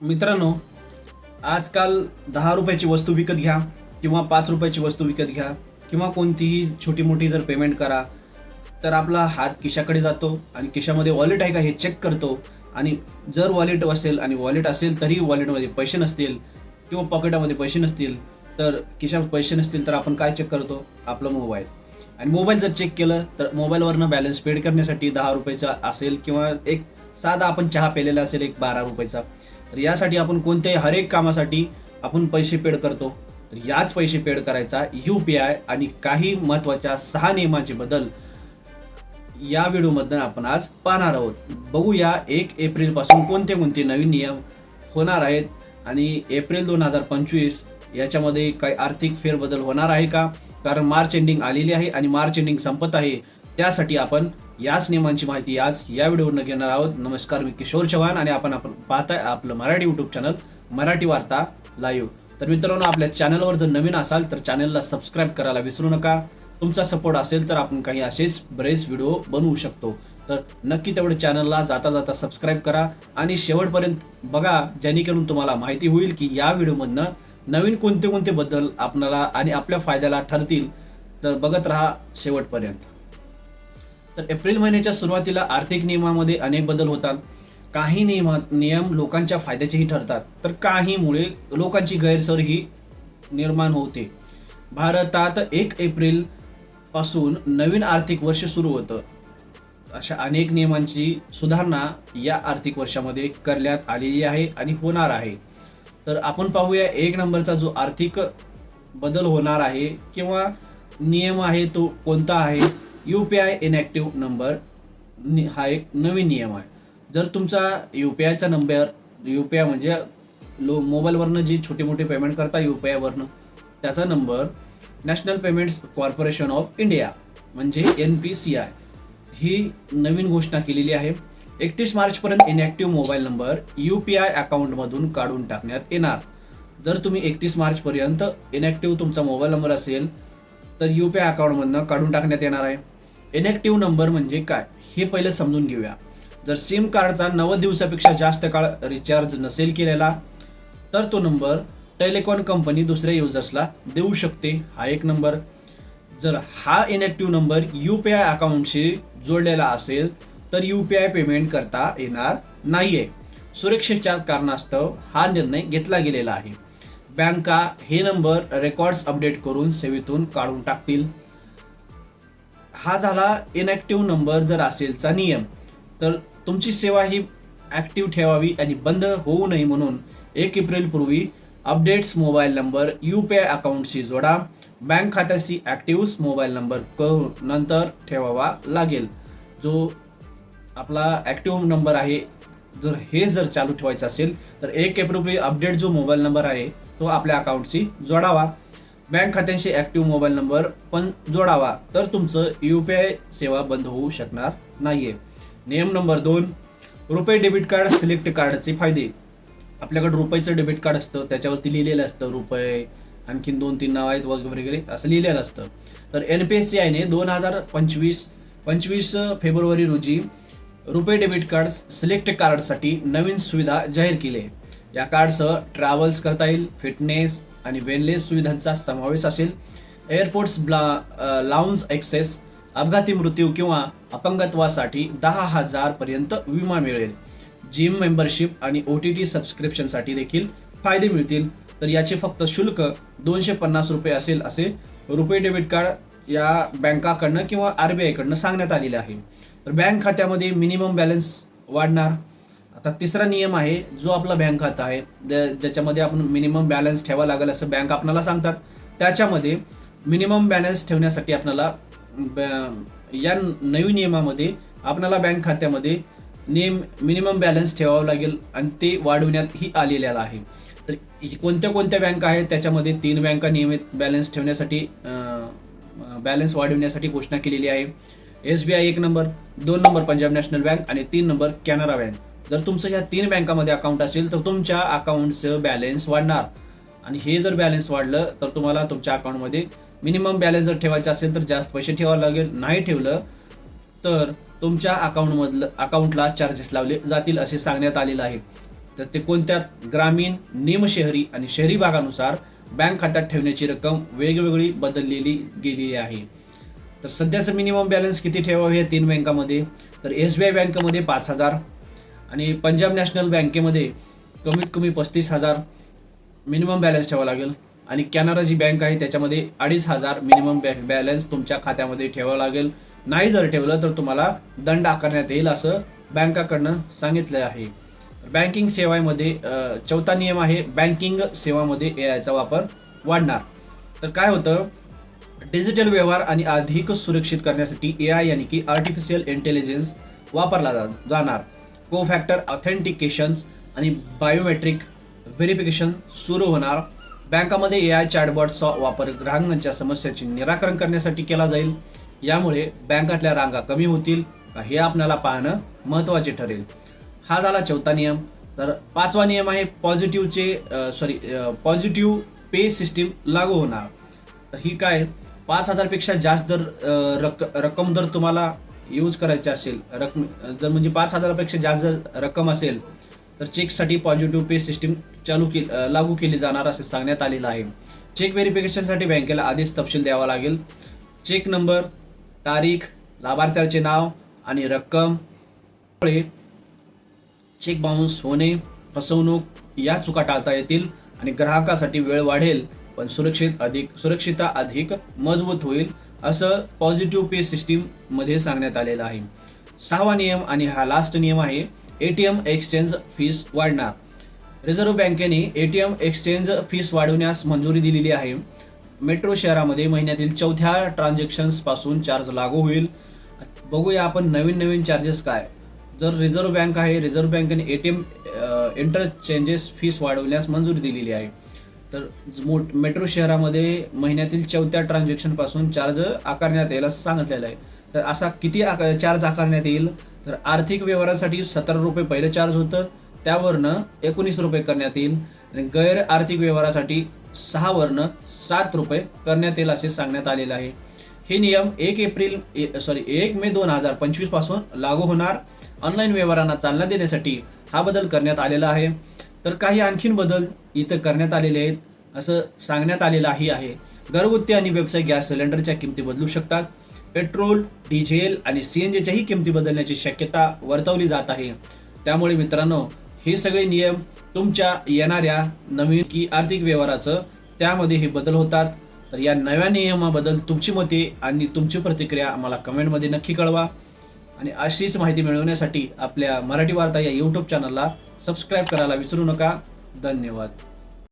मित्रांनो आजकाल दहा रुपयाची वस्तू विकत घ्या किंवा पाच रुपयाची वस्तू विकत घ्या किंवा कोणतीही छोटी मोठी जर पेमेंट करा तर आपला हात खिशाकडे जातो आणि खिशामध्ये वॉलेट आहे का हे चेक करतो. आणि जर वॉलेट असेल आणि वॉलेट असेल तरी वॉलेटमध्ये पैसे नसतील किंवा पॉकेटामध्ये पैसे नसतील तर खिशात पैसे नसतील तर आपण काय चेक करतो? आपलं मोबाईल आणि मोबाईल जर चेक केलं तर मोबाईलवरनं बॅलन्स पेड करण्यासाठी दहा रुपयाचा असेल किंवा एक साधा आपण चहा पेलेला असेल एक बारा रुपयाचा. तर यासाठी आपण कोणत्याही हर एक कामासाठी आपण पैसे पेड करतो. तर याच पैसे पेड करायचा यू पी आय आणि काही महत्त्वाच्या सहा नियमांचे बदल या व्हिडिओमधून आपण आज पाहणार आहोत. बघूया एक एप्रिलपासून कोणते कोणते नवीन नियम होणार आहेत आणि एप्रिल दोन हजार पंचवीस याच्यामध्ये काही आर्थिक फेरबदल होणार आहे का? कारण मार्च एंडिंग आलेली आहे आणि मार्च एंडिंग संपत आहे. त्यासाठी आपण याच नियमांची माहिती आज या व्हिडिओवरून घेणार आहोत. नमस्कार मी किशोर चव्हाण आणि आपण आपण पाहताय आपलं मराठी युट्यूब चॅनल मराठी वार्ता लाईव्ह तर मित्रांनो आपल्या चॅनलवर जर नवीन असाल तर चॅनलला सबस्क्राईब करायला विसरू नका. तुमचा सपोर्ट असेल तर आपण काही असेच बरेच व्हिडिओ बनवू शकतो. तर नक्की तेवढे चॅनलला जाता जाता सबस्क्राईब करा आणि शेवटपर्यंत बघा जेणेकरून तुम्हाला माहिती होईल की या व्हिडिओमधनं नवीन कोणते कोणते बद्दल आपणाला आणि आपल्या फायद्याला ठरतील. तर बघत राहा शेवटपर्यंत. तर एप्रिल महिन्याच्या सुरुवातीला आर्थिक नियमामध्ये अनेक बदल होतात. काही नियम नियम लोकांच्या फायद्याचेही ठरतात. तर काहीमुळे लोकांची गैरसोयही निर्माण होते. भारतात एक एप्रिलपासून नवीन आर्थिक वर्ष सुरू होतं. अशा अनेक नियमांची सुधारणा या आर्थिक वर्षामध्ये करण्यात आलेली आहे आणि होणार आहे. तर आपण पाहूया एक नंबरचा जो आर्थिक बदल होणार आहे किंवा नियम आहे तो कोणता आहे? U P I inactive number हा एक नवीन नियम आहे. जर तुमचा यू पी आयचा नंबर यू पी आय म्हणजे लो मोबाईलवरनं जी छोटे मोठी पेमेंट करता यू पी आयवरनं त्याचा number national payments corporation of India म्हणजे एन पी सी आय ही नवीन घोषणा केलेली आहे. एकतीस मार्चपर्यंत inactive mobile number U P I अकाउंटमधून काढून टाकण्यात येणार. जर तुम्ही एकतीस मार्चपर्यंत इनॅक्टिव्ह तुमचा मोबाईल नंबर असेल तर यू पी आय अकाउंटमधनं काढून टाकण्यात येणार आहे. इनॅक्टिव्ह नंबर म्हणजे काय? हे पहिलं समजून घेऊया. जर सिम कार्डचा नव्वद दिवसापेक्षा जास्त काळ रिचार्ज नसेल केलेला तर तो नंबर टेलिकॉन कंपनी दुसऱ्या युजर्सला देऊ शकते. हा एक नंबर जर हा inactive number U P I अकाउंटशी जोडलेला असेल तर यू पी आय पेमेंट करता येणार नाही आहे सुरक्षेच्या कारणास्तव हा निर्णय घेतला गेलेला आहे. बँका हे नंबर रेकॉर्ड्स अपडेट करून सेवेतून काढून टाकतील. हा झाला इनॅक्टिव्ह नंबर जर असेलचा नियम तर तुमची सेवा ही ॲक्टिव्ह ठेवावी आणि बंद होऊ नये म्हणून एक एप्रिलपूर्वी updates mobile number U P I अकाउंटशी जोडा. बँक खात्याशी ॲक्टिव्ह मोबाईल नंबर करून नंतर ठेवावा लागेल. जो आपला ॲक्टिव्ह नंबर आहे जर हे जर चालू ठेवायचं असेल तर एक एप्रिल अपडेट जो मोबाईल नंबर आहे तो आपल्या अकाउंटशी जोडावा. बँक खात्यांशी ॲक्टिव्ह मोबाईल नंबर पण जोडावा तर तुमचं यू पी आय सेवा बंद होऊ शकणार नाहीये. नियम नंबर दोन रुपये डेबिट कार्ड सिलेक्ट कार्डचे फायदे. आपल्याकडे रुपयाचं डेबिट कार्ड असतं त्याच्यावरती लिहिलेलं असतं रुपये आणखीन दोन तीन नाव आहेत वगैरे वगैरे असं लिहिलेलं असतं. तर एन पी एस सी आयने दोन हजार पंचवीस पंचवीस फेब्रुवारी रोजी रुपये डेबिट कार्ड सिलेक्ट कार्डसाठी नवीन सुविधा जाहीर केली. आहे या कार्डसह ट्रॅव्हल्स करता येईल फिटनेस आणि वेनलेस सुविधांचा समावेश असेल. एअरपोर्ट्स ब्ला लाऊंज एक्सेस अपघाती मृत्यू किंवा अपंगत्वासाठी दहा हजारपर्यंत विमा मिळेल. जिम मेंबरशिप आणि ओ टी टी सबस्क्रिप्शनसाठी देखील फायदे मिळतील. तर याचे फक्त शुल्क दोनशे पन्नास रुपये असेल असे रुपये डेबिट कार्ड या बँकाकडनं किंवा आर बी आयकडनं सांगण्यात आलेले आहे. तर बँक खात्यामध्ये मिनिमम बॅलन्स वाढणार. आता तिसरा नियम आहे जो आपला बँक खाता आहे ज्या- ज्याच्यामध्ये आपण मिनिमम बॅलन्स ठेवा लागेल असं बँक आपल्याला सांगतात. त्याच्यामध्ये मिनिमम बॅलन्स ठेवण्यासाठी आपणाला या नवीन नियमामध्ये आपणाला बँक खात्यामध्ये नियम मिनिमम बॅलन्स ठेवावं लागेल आणि ते वाढवण्यातही आलेल्याला आहे. तर ही कोणत्या कोणत्या बँका आहेत त्याच्यामध्ये तीन बँका नियमित बॅलन्स ठेवण्यासाठी बॅलन्स वाढवण्यासाठी घोषणा केलेली आहे. एस बी आय एक नंबर दोन नंबर पंजाब नॅशनल बँक आणि तीन नंबर कॅनरा बँक जर तुमचं ह्या तीन बँकामध्ये अकाउंट असेल तर तुमच्या अकाउंटचं बॅलन्स वाढणार. आणि हे जर बॅलन्स वाढलं तर तुम्हाला तुमच्या अकाउंटमध्ये मिनिमम बॅलन्स जर ठेवायचं असेल तर जास्त पैसे ठेवावं लागेल. नाही ठेवलं तर तुमच्या अकाउंटमधलं अकाउंटला चार्जेस लावले जातील असे सांगण्यात आलेलं आहे. तर ते कोणत्या ग्रामीण निमशहरी आणि शहरी भागानुसार बँक खात्यात ठेवण्याची रक्कम वेगवेगळी बदललेली गेलेली आहे. तर सध्याचं मिनिमम बॅलन्स किती ठेवावे या तीन बँकामध्ये? तर एस बी आय बँकेमध्ये पाच हजार आणि पंजाब नॅशनल बँकेमध्ये कमीत कमी पस्तीस हजार मिनिमम बॅलन्स ठेवा लागेल. आणि कॅनरा जी बँक आहे त्याच्यामध्ये अडीच हजार मिनिमम बॅ- बॅलन्स तुमच्या खात्यामध्ये ठेवावं लागेल. नाही जर ठेवलं तर तुम्हाला दंड आकारण्यात येईल असं बँकाकडनं सांगितलं आहे. बँकिंग सेवामध्ये चौथा नियम आहे बँकिंग सेवामध्ये ए आयचा वापर वाढणार. तर काय होतं डिजिटल व्यवहार आणि अधिक सुरक्षित करण्यासाठी ए आय यानी की आर्टिफिशियल इंटेलिजन्स वापरला जा जाणार. को फॅक्टर ऑथेंटिकेशन आणि बायोमेट्रिक व्हेरिफिकेशन सुरू होणार. बँकामध्ये ए आय चॅटबॉटचा वापर ग्राहकांच्या समस्याचे निराकरण करण्यासाठी केला जाईल. यामुळे बँकातल्या रांगा कमी होतील हे आपल्याला पाहणं महत्त्वाचे ठरेल. हा झाला चौथा नियम. तर पाचवा नियम आहे पॉझिटिव्हचे सॉरी पॉझिटिव्ह पे सिस्टीम लागू होणार. तर ही काय? पाच हजारपेक्षा जास्त दर रक रक्कम जर तुम्हाला यूज करायची असेल रक्कम जर म्हणजे पाच हजारापेक्षा जास्त जर रक्कम असेल तर चेकसाठी पॉझिटिव्ह पे सिस्टीम चालू के लागू केली जाणार असे सांगण्यात आलेलं आहे. चेक व्हेरिफिकेशनसाठी बँकेला आधीच तपशील द्यावा लागेल. चेक नंबर तारीख लाभार्थ्याचे नाव आणि रक्कम चेक बाउन्स होणे फसवणूक या चुका टाळता येतील आणि ग्राहकासाठी वेळ वाढेल पण सुरक्षित अधिक सुरक्षितता अधिक मजबूत होईल. असं पॉझिटिव्ह पे सिस्टीममध्ये सांगण्यात आलेलं आहे. सहावा नियम आणि हा लास्ट नियम आहे A T M exchange fees वाढणार. रिझर्व्ह बँकेने A T M exchange fees वाढवण्यास मंजुरी दिलेली आहे. मेट्रो शहरामध्ये महिन्यातील चौथ्या ट्रान्झॅक्शन्सपासून चार्ज लागू होईल. बघूया आपण नवीन नवीन चार्जेस काय. जर रिझर्व्ह बँक आहे रिझर्व्ह बँकेने A T M interchanges fees वाढवण्यास मंजुरी दिलेली आहे. तर मोठ मेट्रो शहरामध्ये महिन्यातील चौथ्या ट्रान्झॅक्शनपासून चार्ज आकारण्यात येईल असं सांगितलेलं आहे. तर असा किती आका चार्ज आकारण्यात येईल? तर आर्थिक व्यवहारासाठी सतरा रुपये पहिलं चार्ज होतं. त्यावरनं एकोणीस रुपये करण्यात येईल. आणि गैर आर्थिक व्यवहारासाठी सहावरनं सात रुपये करण्यात येईल असे सांगण्यात आलेलं आहे. हे नियम एक एप्रिल सॉरी एक मे दोन हजार पंचवीसपासून लागू होणार. ऑनलाईन व्यवहारांना चालना देण्यासाठी हा बदल करण्यात आलेला आहे. तर काही आणखीन बदल इथं करण्यात आलेले आहेत. असं सांगण्यात आलेलंही आहे. घरगुती आणि व्यवसाय गॅस सिलेंडरच्या किमती बदलू शकतात. पेट्रोल डिझेल आणि सी एन जीच्याही किमती बदलण्याची शक्यता वर्तवली जात आहे. त्यामुळे मित्रांनो हे सगळे नियम तुमच्या येणाऱ्या नवीन की आर्थिक व्यवहाराचं त्यामध्ये हे बदल होतात. तर या नव्या नियमाबद्दल तुमची मते आणि तुमची प्रतिक्रिया आम्हाला कमेंटमध्ये नक्की कळवा. आणि अशीच माहिती मिळवण्यासाठी आपल्या मराठी वार्ता या यूट्यूब चॅनलला सबस्क्राईब करायला विसरू नका. धन्यवाद.